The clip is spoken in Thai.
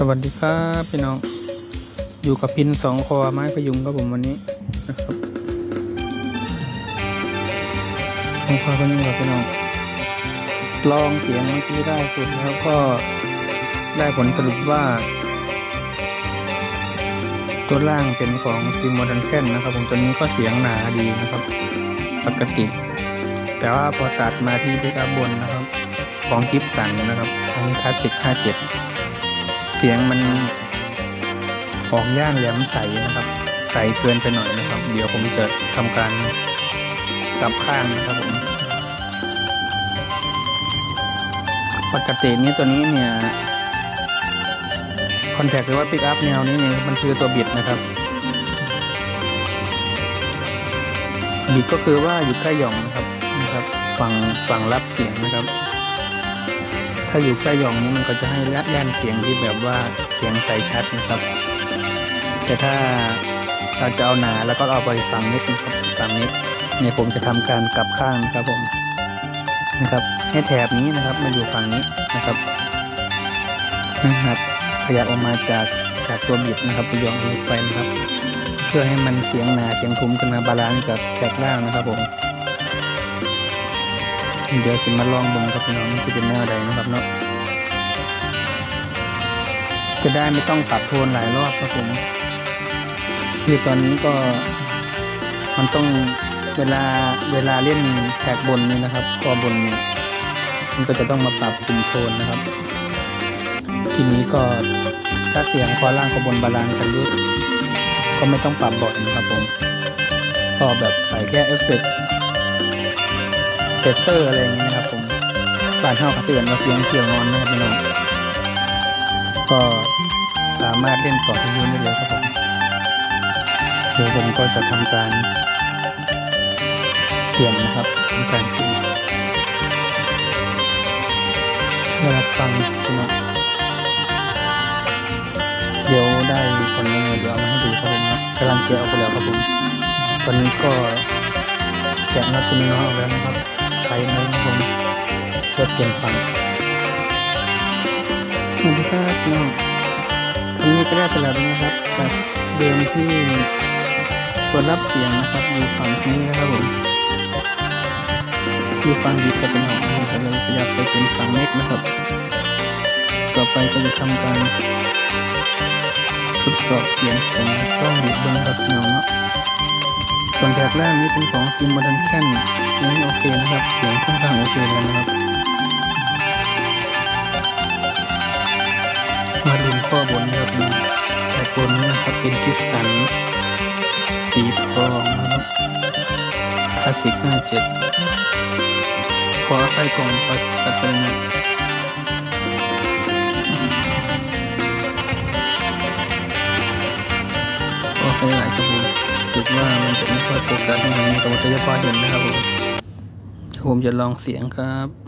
สวัสดีครับพี่น้อง อยู่กับพินสองคอไม้พยุงครับผมวันนี้นะครับสองคอพยุงครับพี่น้อง ลองเสียงเมื่อกี้ได้สุดแล้วก็ได้ผลสรุปว่า ตัวล่างเป็นของซิม o ดันแคนนะครับ ผมตัวนี้ก็เสียงหนาดีนะครับ ปกติ แต่ว่าพอตัดมาที่พิกอัพบนนะครับ ของกิฟสันนะครับ อันนี้คลาสสิก57 เสียงมันออกย่านแหลมใสนะครับ ใสเกินไปหน่อยนะครับ เดี๋ยวผมจะทำการกลับข้างนะครับผมปกตินี้ตัวนี้เนี่ยคอนแทคหรือว่าปิกอัพแนวนี้เนี่ยมันคือตัวบิดนะครับ บิดก็คือว่าอยู่ใกล้หย่องนะครับนะครับ ฝั่งฝั่งรับเสียงนะครับาอยู่ใกล้หย่องนี้มันก็จะให้แย่นเสียงที่แบบว่าเสียงใสชัดนะครับ แต่ถ้าเราจะเอาหนาแล้วก็เอาไปฝั่งนิดนะครับฝั่งนี้เนี่ยผมจะทำการกลับข้างนะครับผมนะครับ ให้แถบนี้นะครับมาอยู่ฝั่งนี้นะครับนะครับขยับออกมาจากจากตัวบิดนะครับไปยองนี้ไปนะครับ เพื่อให้มันเสียงหนาเสียงทุ้มกันมาบาลานซ์กับแท็กล่างนะครับผม เดี๋ยวสิมาลองเบิ่งครับพี่น้องจะเป็นแนวใดนะครับเนาะจะได้ไม่ต้องปรับโทนหลายรอบครับผมคือตอนนี้ก็มันต้องเวลาเวลาเล่นแท็กบนนี่นะครับคอบนเนี่ยมันก็จะต้องมาปรับปุ่มโทนนะครับ ทีนี้ก็ถ้าเสียงคอล่างคอบนบาลานซ์กันด้วยก็ไม่ต้องปรับบ่อยนะครับผมก็แบบใส่แค่เอฟเฟกต์ เฟเซอร์อะไรอย่างเงี้ยนะครับผมบ้านเท่ากับเถื่อนมาเสียงเกี่ยวงอนนะครับพี่น้องก็สามารถเล่นต่อที่ยืนได้เลยครับผมเดี๋ยวผมก็จะทำการเปลี่ยนนะครับทำการเปลี่ยนเพื่อรับฟังพี่น้องเดี๋ยวได้ผลยังไงเดี๋ยวเอามาให้ดูครับผมกำลังแกะออกไปแล้วครับผมตอนนี้ก็แกะน็อตตัวนี้ออกแล้วนะครับ ใช้ไหมครับผมเพื่อเปลี่ยนฝั่งสวัสดีครับพี่น้องตรงนี้ก็ได้ไปแล้วนะครับจากเดิมที่ตัวรับเสียงนะครับอยู่ฝั่งนี้นะครับผมอยู่ฝั่งดีกับเป็นหอกนะครับเลยขยับไปเป็นฝั่งเน็กนะครับ ต่อไปก็จะทำการทดสอบเสียงของกล้องดีดเบิ้งครับพี่น้องเนาะส่วนแถบล่างนี้เป็นของซิมบอดันแคน นี้โอเคนะครับ เสียงค่อนข้างโอเคแล้วนะครับมาดูข้อบนนะครับแต่บนนี้นะครับเป็นกิฟสันสีทองนะครับคลาสสิก57ขออภัยก่อนปัดปัดไปนะ จะไม่ค่อยโฟกัสนะครับแต่ว่าจะพอเห็นนะครับผมผมจะลองเสียงครับ